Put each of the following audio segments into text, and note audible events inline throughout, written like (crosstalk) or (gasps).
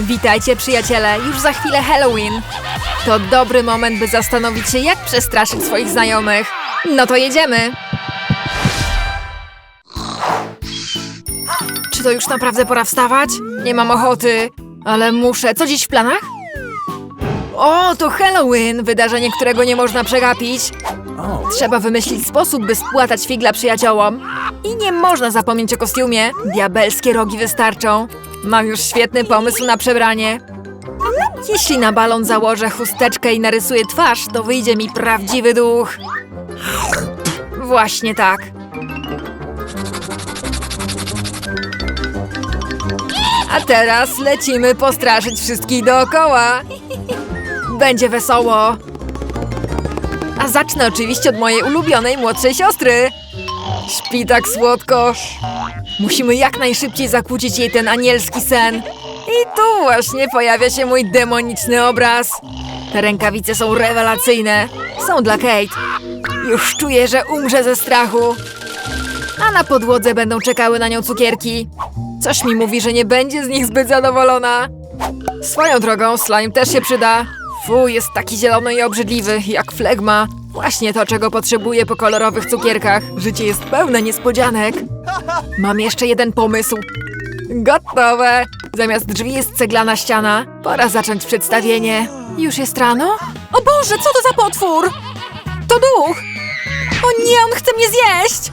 Witajcie przyjaciele, już za chwilę Halloween. To dobry moment, by zastanowić się, jak przestraszyć swoich znajomych. No to jedziemy. Czy to już naprawdę pora wstawać? Nie mam ochoty, ale muszę. Co dziś w planach? O, to Halloween! Wydarzenie, którego nie można przegapić. Trzeba wymyślić sposób, by spłatać figla przyjaciołom. I nie można zapomnieć o kostiumie. Diabelskie rogi wystarczą. Mam już świetny pomysł na przebranie. Jeśli na balon założę chusteczkę i narysuję twarz, to wyjdzie mi prawdziwy duch. Właśnie tak. A teraz lecimy postraszyć wszystkich dookoła. Będzie wesoło. A zacznę oczywiście od mojej ulubionej młodszej siostry. Śpi tak słodko. Musimy jak najszybciej zakłócić jej ten anielski sen. I tu właśnie pojawia się mój demoniczny obraz. Te rękawice są rewelacyjne. Są dla Kate. Już czuję, że umrze ze strachu. A na podłodze będą czekały na nią cukierki. Coś mi mówi, że nie będzie z nich zbyt zadowolona. Swoją drogą, slime też się przyda. Fu, jest taki zielony i obrzydliwy, jak flegma. Właśnie to, czego potrzebuję po kolorowych cukierkach. Życie jest pełne niespodzianek. Mam jeszcze jeden pomysł. Gotowe! Zamiast drzwi jest ceglana ściana. Pora zacząć przedstawienie. Już jest rano? O Boże, co to za potwór? To duch! O nie, on chce mnie zjeść!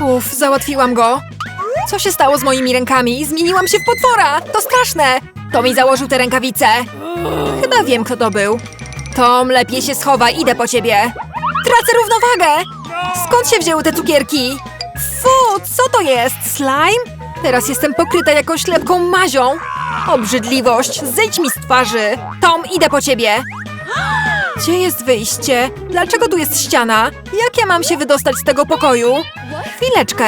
Uff, załatwiłam go. Co się stało z moimi rękami? Zmieniłam się w potwora! To straszne! To założył te rękawice. Chyba wiem, kto to był. Tom, lepiej się schowaj, idę po ciebie. Tracę równowagę! Skąd się wzięły te cukierki? Fu, co to jest? Slime? Teraz jestem pokryta jakąś lepką mazią. Obrzydliwość, zejdź mi z twarzy. Tom, idę po ciebie. (gasps) Gdzie jest wyjście? Dlaczego tu jest ściana? Jak ja mam się wydostać z tego pokoju? Chwileczkę.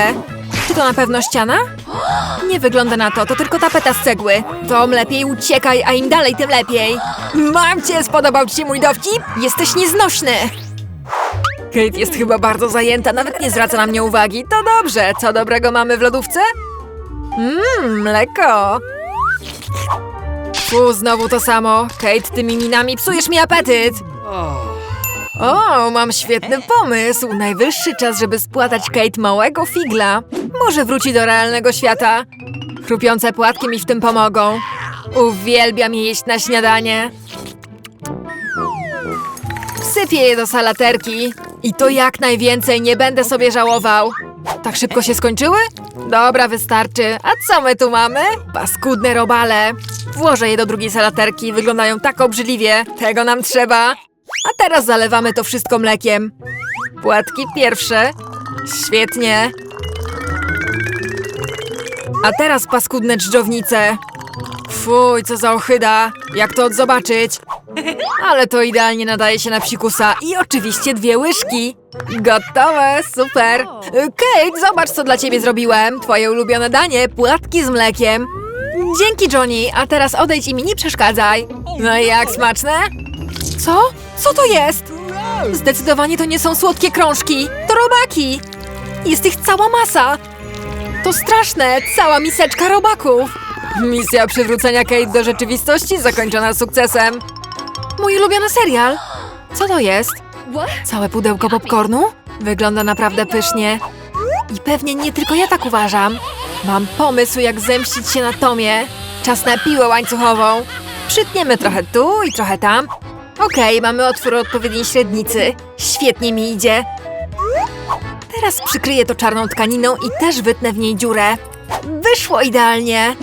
Czy to na pewno ściana? (gasps) Nie wygląda na to, to tylko tapeta z cegły. Tom, lepiej uciekaj, a im dalej, tym lepiej. Mam cię, spodobał ci się mój dowcip? Jesteś nieznośny. Kate jest chyba bardzo zajęta, nawet nie zwraca na mnie uwagi. To dobrze, co dobrego mamy w lodówce? Mmm, mleko. Fu, znowu to samo. Kate, tymi minami psujesz mi apetyt. O, mam świetny pomysł. Najwyższy czas, żeby spłatać Kate małego figla. Może wróci do realnego świata. Chrupiące płatki mi w tym pomogą. Uwielbiam je jeść na śniadanie. Wsypię je do salaterki. I to jak najwięcej, nie będę sobie żałował. Tak szybko się skończyły? Dobra, wystarczy. A co my tu mamy? Paskudne robale. Włożę je do drugiej salaterki, wyglądają tak obrzydliwie. Tego nam trzeba. A teraz zalewamy to wszystko mlekiem. Płatki pierwsze. Świetnie. A teraz paskudne dżdżownice. Fuj, co za ochyda. Jak to odzobaczyć? Ale to idealnie nadaje się na psikusa. I oczywiście dwie łyżki. Gotowe, super. Kate, zobacz co dla ciebie zrobiłem. Twoje ulubione danie, płatki z mlekiem. Dzięki, Johnny. A teraz odejdź i mi nie przeszkadzaj. No i jak smaczne? Co? Co to jest? Zdecydowanie to nie są słodkie krążki. To robaki. Jest ich cała masa. To straszne, cała miseczka robaków. Misja przywrócenia Kate do rzeczywistości zakończona sukcesem. Mój ulubiony serial. Co to jest? Całe pudełko popcornu? Wygląda naprawdę pysznie. I pewnie nie tylko ja tak uważam. Mam pomysł, jak zemścić się na Tomie. Czas na piłę łańcuchową. Przytniemy trochę tu i trochę tam. Okej, mamy otwór odpowiedniej średnicy. Świetnie mi idzie. Teraz przykryję to czarną tkaniną i też wytnę w niej dziurę. Wyszło idealnie.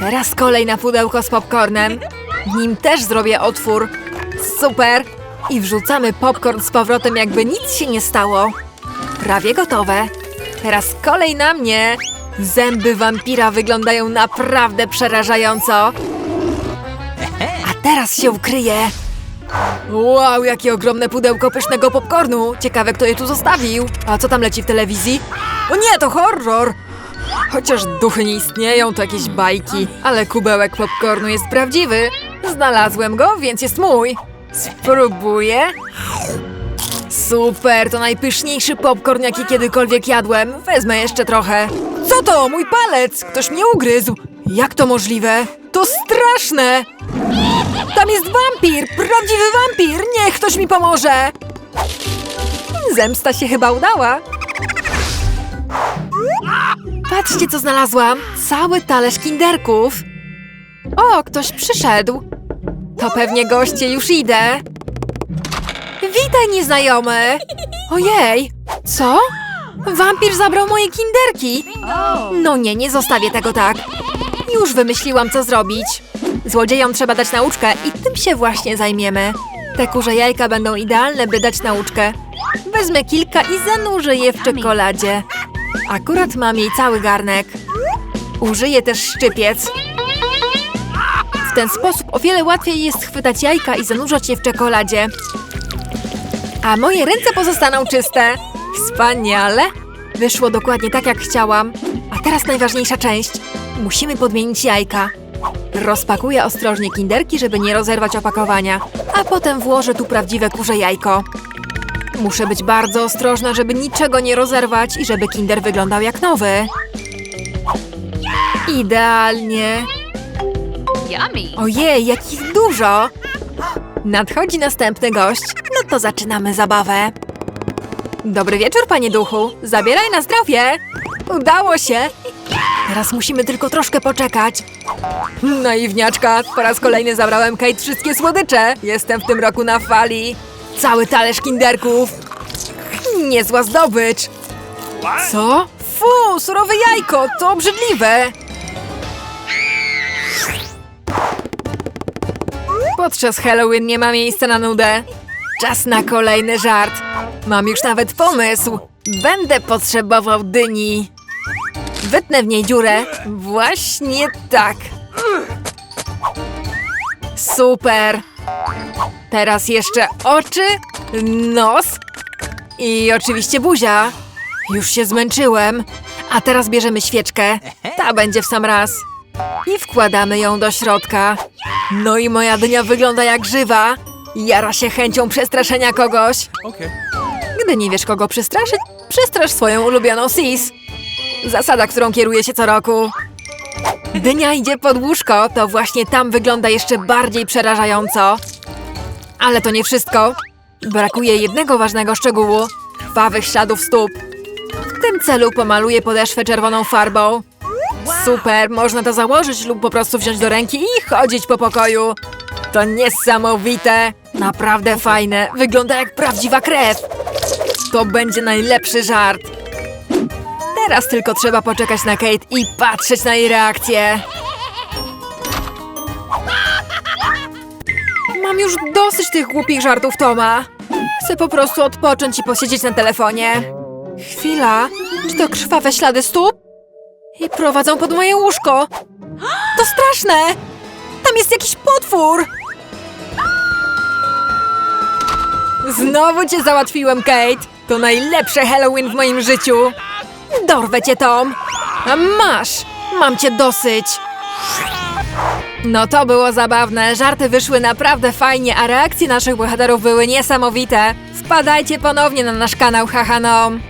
Teraz kolej na pudełko z popcornem. W nim też zrobię otwór. Super! I wrzucamy popcorn z powrotem, jakby nic się nie stało. Prawie gotowe. Teraz kolej na mnie. Zęby wampira wyglądają naprawdę przerażająco. A teraz się ukryję. Wow, jakie ogromne pudełko pysznego popcornu. Ciekawe, kto je tu zostawił. A co tam leci w telewizji? O nie, to horror! Chociaż duchy nie istnieją, to jakieś bajki. Ale kubełek popcornu jest prawdziwy. Znalazłem go, więc jest mój. Spróbuję. Super, to najpyszniejszy popcorn, jaki kiedykolwiek jadłem. Wezmę jeszcze trochę. Co to? Mój palec! Ktoś mnie ugryzł. Jak to możliwe? To straszne! Tam jest wampir! Prawdziwy wampir! Niech ktoś mi pomoże! Zemsta się chyba udała. Patrzcie, co znalazłam. Cały talerz kinderków. O, ktoś przyszedł. To pewnie goście, już idę. Witaj, nieznajomy. Ojej, co? Wampir zabrał moje kinderki. No nie, nie zostawię tego tak. Już wymyśliłam, co zrobić. Złodziejom trzeba dać nauczkę i tym się właśnie zajmiemy. Te kurze jajka będą idealne, by dać nauczkę. Wezmę kilka i zanurzę je w czekoladzie. Akurat mam jej cały garnek. Użyję też szczypiec. W ten sposób o wiele łatwiej jest chwytać jajka i zanurzać je w czekoladzie. A moje ręce pozostaną czyste. Wspaniale! Wyszło dokładnie tak, jak chciałam. A teraz najważniejsza część. Musimy podmienić jajka. Rozpakuję ostrożnie kinderki, żeby nie rozerwać opakowania, a potem włożę tu prawdziwe kurze jajko. Muszę być bardzo ostrożna, żeby niczego nie rozerwać i żeby kinder wyglądał jak nowy. Idealnie. Yummy. Ojej, jakich dużo! Nadchodzi następny gość, no to zaczynamy zabawę. Dobry wieczór, panie duchu. Zabieraj na zdrowie. Udało się. Teraz musimy tylko troszkę poczekać. Naiwniaczka, po raz kolejny zabrałem Kate wszystkie słodycze. Jestem w tym roku na fali. Cały talerz kinderków. Niezła zdobycz. Co? Fu, surowe jajko, to obrzydliwe. Podczas Halloween nie ma miejsca na nudę. Czas na kolejny żart. Mam już nawet pomysł. Będę potrzebował dyni. Wytnę w niej dziurę. Właśnie tak. Super. Teraz jeszcze oczy, nos i oczywiście buzia. Już się zmęczyłem. A teraz bierzemy świeczkę. Ta będzie w sam raz. I wkładamy ją do środka. No i moja dynia wygląda jak żywa. Jara się chęcią przestraszenia kogoś. Gdy nie wiesz kogo przestraszyć, przestrasz swoją ulubioną sis. Zasada, którą kieruje się co roku. Dynia idzie pod łóżko, to właśnie tam wygląda jeszcze bardziej przerażająco. Ale to nie wszystko. Brakuje jednego ważnego szczegółu. Krwawych śladów stóp. W tym celu pomaluję podeszwę czerwoną farbą. Super, można to założyć lub po prostu wziąć do ręki i chodzić po pokoju. To niesamowite! Naprawdę fajne, wygląda jak prawdziwa krew. To będzie najlepszy żart. Teraz tylko trzeba poczekać na Kate i patrzeć na jej reakcję. Mam już dosyć tych głupich żartów Toma. Chcę po prostu odpocząć i posiedzieć na telefonie. Chwila, czy to krwawe ślady stóp? I prowadzą pod moje łóżko. To straszne! Tam jest jakiś potwór! Znowu cię załatwiłem, Kate! To najlepsze Halloween w moim życiu! Dorwę cię, Tom! A masz! Mam cię dosyć! No to było zabawne, żarty wyszły naprawdę fajnie, a reakcje naszych bohaterów były niesamowite. Wpadajcie ponownie na nasz kanał Hahanom.